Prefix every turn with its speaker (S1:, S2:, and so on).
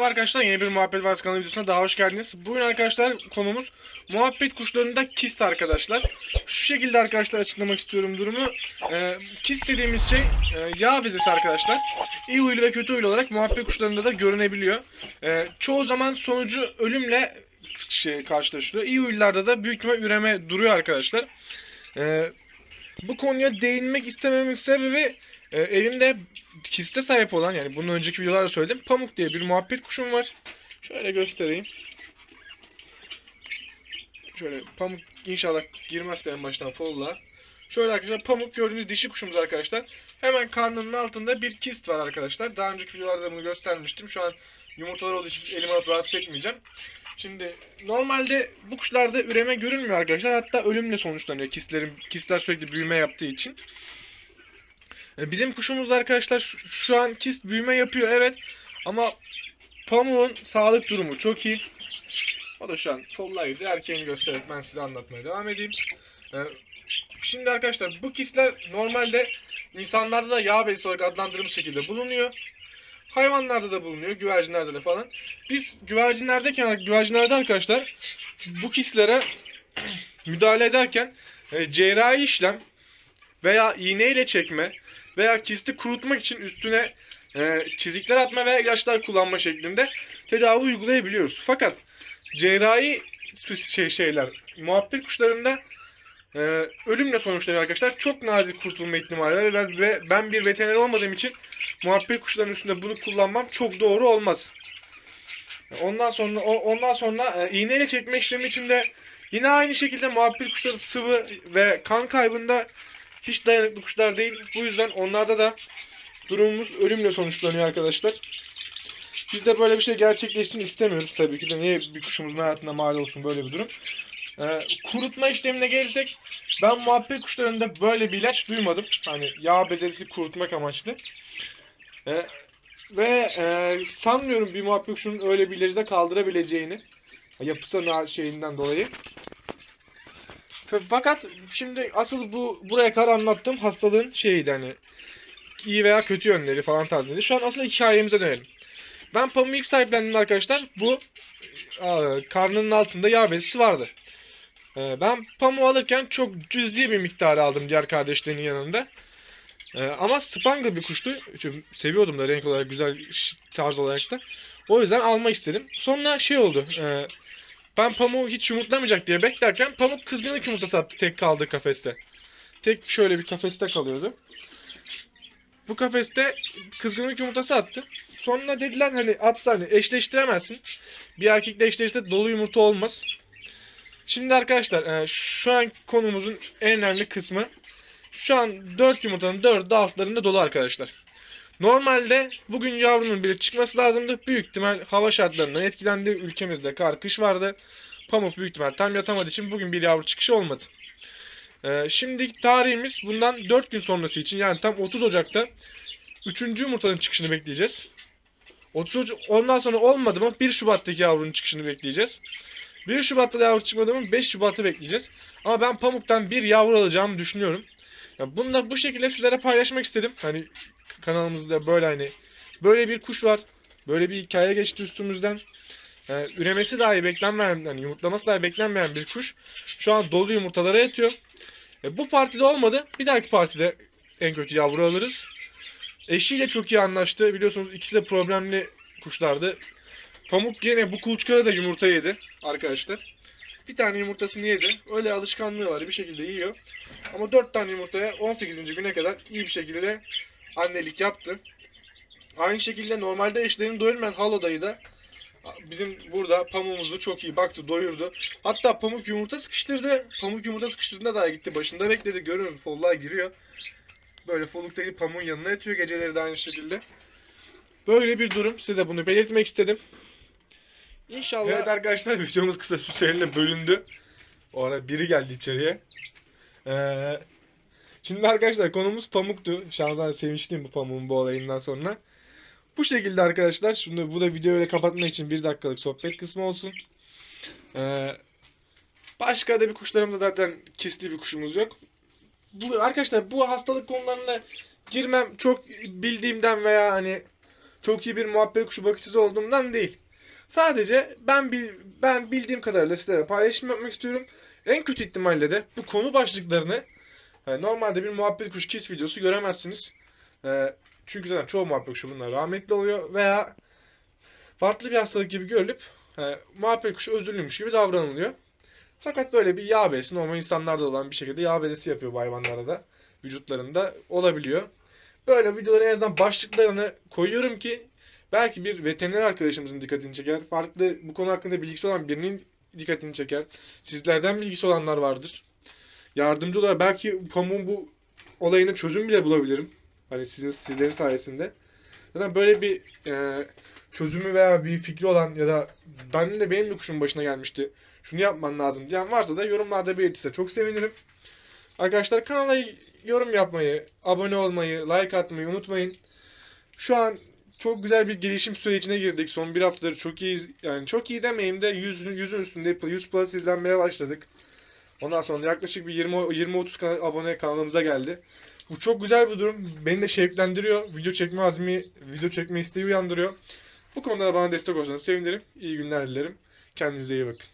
S1: arkadaşlar yeni bir Muhabbet Varsa kanalı videosuna daha hoş geldiniz. Bugün arkadaşlar konumuz muhabbet kuşlarında kist arkadaşlar. Şu şekilde arkadaşlar açıklamak istiyorum durumu. Ee, kist dediğimiz şey e, yağ bezesi arkadaşlar. İyi huylu ve kötü huylu olarak muhabbet kuşlarında da görünebiliyor. Ee, çoğu zaman sonucu ölümle şey karşılaşılıyor. İyi huylularda da büyük ihtimal üreme duruyor arkadaşlar. Ee, bu konuya değinmek istememin sebebi e, elimde kiste sahip olan yani bunun önceki videolarda söyledim. Pamuk diye bir muhabbet kuşum var. Şöyle göstereyim. Şöyle pamuk inşallah girmezse en baştan folla. Şöyle arkadaşlar pamuk gördüğünüz dişi kuşumuz arkadaşlar. Hemen karnının altında bir kist var arkadaşlar. Daha önceki videolarda bunu göstermiştim. Şu an yumurtalar olduğu için elime alıp rahatsız etmeyeceğim. Şimdi normalde bu kuşlarda üreme görünmüyor arkadaşlar. Hatta ölümle sonuçlanıyor kistlerin kistler sürekli büyüme yaptığı için. E, Bizim kuşumuz da arkadaşlar şu, an kist büyüme yapıyor evet. Ama pamuğun sağlık durumu çok iyi. O da şu an sollaydı. Erkeğini göstererek ben size anlatmaya devam edeyim. E, Şimdi arkadaşlar bu kistler normalde insanlarda da yağ bezisi olarak adlandırılmış şekilde bulunuyor. Hayvanlarda da bulunuyor, güvercinlerde de falan. Biz güvercinlerdeyken, güvercinlerde arkadaşlar bu kistlere müdahale ederken e, cerrahi işlem veya iğneyle çekme veya kisti kurutmak için üstüne e, çizikler atma veya ilaçlar kullanma şeklinde tedavi uygulayabiliyoruz. Fakat cerrahi şey şeyler muhabbet kuşlarında e, ölümle sonuçlanıyor arkadaşlar. Çok nadir kurtulma ihtimali var ve ben bir veteriner olmadığım için muhabbet kuşlarının üstünde bunu kullanmam çok doğru olmaz. Ondan sonra ondan sonra e, iğneyle çekme işlemi için de yine aynı şekilde muhabbet kuşları sıvı ve kan kaybında hiç dayanıklı kuşlar değil. Bu yüzden onlarda da durumumuz ölümle sonuçlanıyor arkadaşlar. Biz de böyle bir şey gerçekleşsin istemiyoruz tabii ki de. Niye bir kuşumuzun hayatına mal olsun böyle bir durum. Ee, kurutma işlemine gelirsek ben muhabbet kuşlarında böyle bir ilaç duymadım. Hani yağ bezesi kurutmak amaçlı. Ee, ve e, sanmıyorum bir muhabbet kuşunun öyle bir ilacı kaldırabileceğini. Yapısal şeyinden dolayı. Fakat şimdi asıl bu buraya kadar anlattığım hastalığın şeyiydi hani iyi veya kötü yönleri falan tarzıydı. Şu an asıl hikayemize dönelim. Ben pamuğu ilk sahiplendim arkadaşlar. Bu e, karnının altında yağ bezisi vardı. E, ben pamuğu alırken çok cüzi bir miktar aldım diğer kardeşlerinin yanında. E, ama Spangler bir kuştu. Çünkü seviyordum da renk olarak güzel tarz olarak da. O yüzden almak istedim. Sonra şey oldu. E, ben pamuğu hiç yumurtlamayacak diye beklerken pamuk kızgınlık yumurtası attı tek kaldığı kafeste. Tek şöyle bir kafeste kalıyordu. Bu kafeste kızgınlık yumurtası attı. Sonra dediler hani atsa hani eşleştiremezsin. Bir erkekle eşleştirse dolu yumurta olmaz. Şimdi arkadaşlar e, şu an konumuzun en önemli kısmı. Şu an 4 yumurtanın 4 de altlarında dolu arkadaşlar. Normalde bugün yavrunun bile çıkması lazımdı. Büyük ihtimal hava şartlarından etkilendi. Ülkemizde kar, kış vardı. Pamuk büyük ihtimal tam yatamadığı için bugün bir yavru çıkışı olmadı. Ee, şimdiki tarihimiz bundan 4 gün sonrası için yani tam 30 Ocak'ta 3. yumurtanın çıkışını bekleyeceğiz. 30 Oca- ondan sonra olmadı mı 1 Şubat'taki yavrunun çıkışını bekleyeceğiz. 1 Şubat'ta da yavru çıkmadı mı 5 Şubat'ı bekleyeceğiz. Ama ben pamuktan bir yavru alacağımı düşünüyorum. Ya bunu da bu şekilde sizlere paylaşmak istedim. Hani kanalımızda böyle hani böyle bir kuş var. Böyle bir hikaye geçti üstümüzden. Ee, üremesi dahi beklenmeyen, yani yumurtlaması dahi beklenmeyen bir kuş. Şu an dolu yumurtalara yatıyor. E, bu partide olmadı. Bir dahaki partide en kötü yavru alırız. Eşiyle çok iyi anlaştı. Biliyorsunuz ikisi de problemli kuşlardı. Pamuk yine bu kuluçkada da yumurta yedi arkadaşlar. Bir tane yumurtasını yedi. Öyle alışkanlığı var. Bir şekilde yiyor. Ama 4 tane yumurtaya 18. güne kadar iyi bir şekilde annelik yaptı. Aynı şekilde normalde eşlerini doyurmayan Halo dayı da bizim burada pamuğumuzu çok iyi baktı, doyurdu. Hatta pamuk yumurta sıkıştırdı. Pamuk yumurta sıkıştırdığında daha gitti. Başında bekledi. Görüyoruz folluğa giriyor. Böyle folluktaki pamuğun yanına yatıyor. Geceleri de aynı şekilde. Böyle bir durum. Size de bunu belirtmek istedim. İnşallah. Evet arkadaşlar videomuz kısa süreyle bölündü. O ara biri geldi içeriye. Ee, şimdi arkadaşlar konumuz pamuktu. Şahsen sevinçliyim bu pamuğun bu olayından sonra. Bu şekilde arkadaşlar. Şimdi bu da videoyu öyle kapatmak için bir dakikalık sohbet kısmı olsun. Ee, başka da bir kuşlarımızda zaten kisli bir kuşumuz yok. Bu, arkadaşlar bu hastalık konularına girmem çok bildiğimden veya hani çok iyi bir muhabbet kuşu bakıcısı olduğumdan değil. Sadece ben bil, ben bildiğim kadarıyla sizlere paylaşım yapmak istiyorum. En kötü ihtimalle de bu konu başlıklarını e, normalde bir muhabbet kuş kiss videosu göremezsiniz. E, çünkü zaten çoğu muhabbet kuşu bunlar rahmetli oluyor veya farklı bir hastalık gibi görülüp e, muhabbet kuşu özürlüymüş gibi davranılıyor. Fakat böyle bir yağ bezisi normal insanlarda olan bir şekilde yağ bezisi yapıyor bu hayvanlara da vücutlarında olabiliyor. Böyle videoları en azından başlıklarını koyuyorum ki belki bir veteriner arkadaşımızın dikkatini çeker. Farklı bu konu hakkında bilgisi olan birinin dikkatini çeker. Sizlerden bilgisi olanlar vardır. Yardımcı olarak belki pamuğun bu olayına çözüm bile bulabilirim. Hani sizin sizlerin sayesinde. Zaten böyle bir e, çözümü veya bir fikri olan ya da benim de benim de kuşun başına gelmişti. Şunu yapman lazım diyen varsa da yorumlarda belirtirse çok sevinirim. Arkadaşlar kanala yorum yapmayı, abone olmayı, like atmayı unutmayın. Şu an çok güzel bir gelişim sürecine girdik. Son bir haftadır çok iyi yani çok iyi demeyeyim de 100 yüzün üstünde 100 plus izlenmeye başladık. Ondan sonra yaklaşık bir 20 20-30 kana- abone kanalımıza geldi. Bu çok güzel bir durum. Beni de şevklendiriyor. Video çekme azmi, video çekme isteği uyandırıyor. Bu konuda da bana destek olsanız sevinirim. İyi günler dilerim. Kendinize iyi bakın.